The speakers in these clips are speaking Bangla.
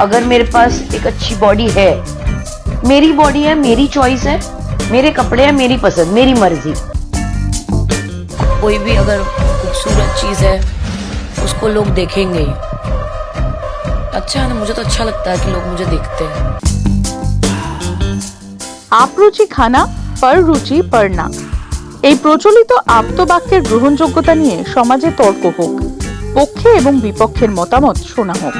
अगर मेरे पास एक अच्छी बॉडी है मेरी बॉडी है मेरी चॉइस है मेरे कपड़े हैं मेरी पसंद मेरी मर्जी कोई भी अगर खूबसूरत चीज है उसको लोग देखेंगे ही अच्छा है ना मुझे तो अच्छा लगता है कि लोग मुझे देखते हैं আপরুচি খানা পর রুচি পর না এই প্রচলিত আপ্তবাক্যের গ্রহণযোগ্যতা নিয়ে সমাজে তর্ক হোক পক্ষে এবং বিপক্ষের মতামত শোনা হোক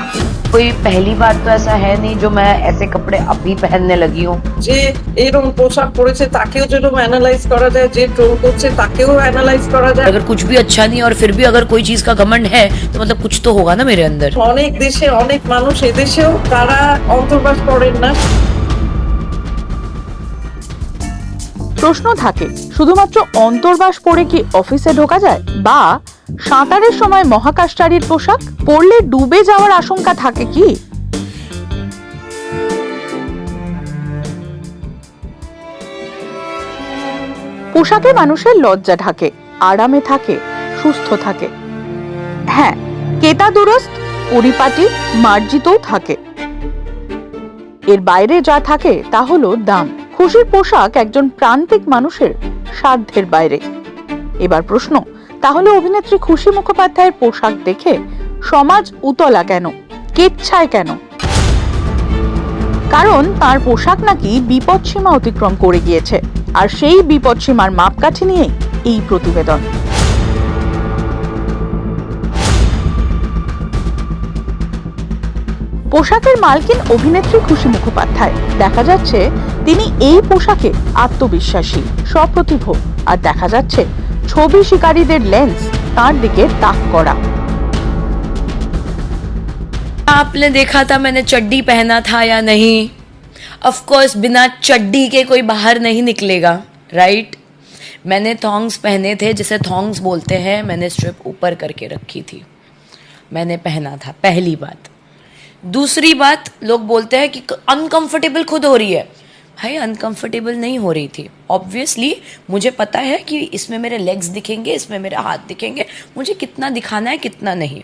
कोई पहली बात तो ऐसा है नहीं जो मैं ऐसे कपड़े अभी पहनने लगी हूँ যে এরকম পোশাক পরেছে তাকেও যেরকম অ্যানালাইজ করা যায় যে ট্রোল করছে তাকেও অ্যানালাইজ করা যায় अगर कुछ भी अच्छा नहीं और फिर भी अगर कोई चीज का घमंड है तो मतलब कुछ तो होगा ना मेरे अंदर অনেক দেশে অনেক মানুষ এদেশেও তারা অন্তর্বাস করেন না প্রশ্ন থাকে শুধুমাত্র অন্তর্বাস পরে কি অফিসে ঢোকা যায় বা সাঁতারের সময় মহাকাশচারীর পোশাক পরলে ডুবে যাওয়ার আশঙ্কা থাকে কি? পোশাকে মানুষের লজ্জা ঢাকে, আরামে থাকে, সুস্থ থাকে। হ্যাঁ কেতা দুরস্ত, পরিপাটি, মার্জিতও থাকে। এর বাইরে যা থাকে তা হলো দাম। খুশির পোশাক একজন প্রান্তিক মানুষের সাধ্যের বাইরে। এবার প্রশ্ন তাহলে অভিনেত্রী খুশি মুখোপাধ্যায়ের পোশাক দেখে সমাজ উতলা কেন? কেচ্ছায় কেন? কারণ তার পোশাক নাকি বিপদসীমা অতিক্রম করে গিয়েছে। আর সেই বিপদসীমার মাপকাঠি নিয়েই এই প্রতিবেদন। পোশাকের মালকিন অভিনেত্রী খুশি মুখোপাধ্যায়। দেখা যাচ্ছে তিনি এই পোশাকে আত্মবিশ্বাসী সপ্রতিভ আর দেখা যাচ্ছে ছবি শিকারীদের লেন্স তার দিকে তাক করা आपने देखा था मैंने चड्डी पहना था या नहीं ऑफ कोर्स बिना चड्डी के कोई बाहर नहीं निकलेगा राइट मैंने थॉन्ग्स पहने थे जिसे थॉन्ग्स बोलते हैं मैंने स्ट्रिप ऊपर करके रखी थी मैंने पहना था पहली बात दूसरी बात लोग बोलते हैं कि अनकंफर्टेबल खुद हो रही है भाई अनकंफर्टेबल नहीं हो रही थी ऑब्वियसली मुझे पता है कि इसमें मेरे लेग्स दिखेंगे इसमें मेरे हाथ दिखेंगे मुझे कितना दिखाना है कितना नहीं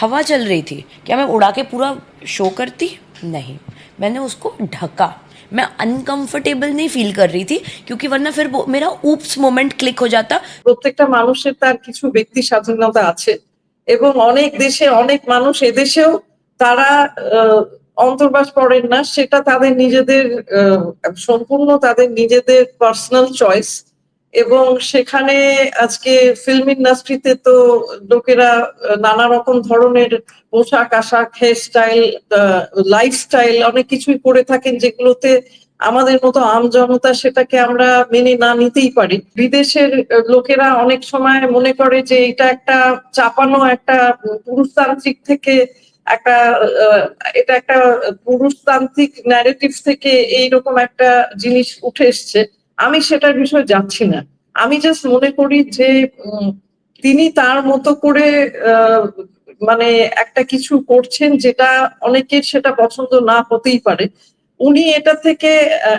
हवा चल रही थी क्या मैं उड़ा के पूरा शो करती नहीं मैंने उसको ढका मैं अनकंफर्टेबल नहीं फील कर रही थी क्योंकि वरना फिर वो मेरा ऊप्स मोमेंट क्लिक हो जाता প্রত্যেকটা মানুষের তার কিছু ব্যক্তি স্বাধীনতা আছে এবং অনেক দেশে অনেক মানুষ এদেশেও তারা আহ, অন্তর্বাস করেন না, সেটা তাদের নিজেদের সম্পূর্ণ তাদের নিজেদের পার্সোনাল চয়েস এবং সেখানে আজকে ফিল্ম ইন্ডাস্ট্রিতে তো লোকেরা নানা রকম ধরনের পোশাক, আশাক হেয়ার স্টাইল লাইফস্টাইল অনেক কিছুই করে থাকেন যেগুলোতে আমাদের মতো আম জনতা সেটাকে আমরা মেনে না নিতেই পারি। বিদেশের লোকেরা অনেক সময় মনে করে যে এটা একটা চাপানো, একটা পুরুষতান্ত্রিক থেকে একটা এটা একটা পুরুষতান্ত্রিক ন্যারেটিভ থেকে এইরকম একটা জিনিস উঠে এসছে। আমি সেটার বিষয়ে যাচ্ছি না। আমি জাস্ট মনে করি যে তিনি তার মতো করে মানে একটা কিছু করছেন যেটা অনেকের সেটা পছন্দ না হতেই পারে। উনি এটা থেকে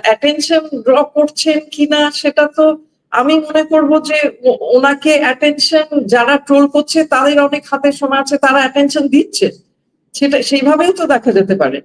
অ্যাটেনশন ড্র করছেন কিনা সেটা তো আমি মনে করব যে ওনাকে অ্যাটেনশন যারা ট্রোল করছে তাদের অনেক হাতে সময় আছে, তারা অ্যাটেনশন দিচ্ছে। সেটা সেইভাবেও তো দেখা যেতে পারে।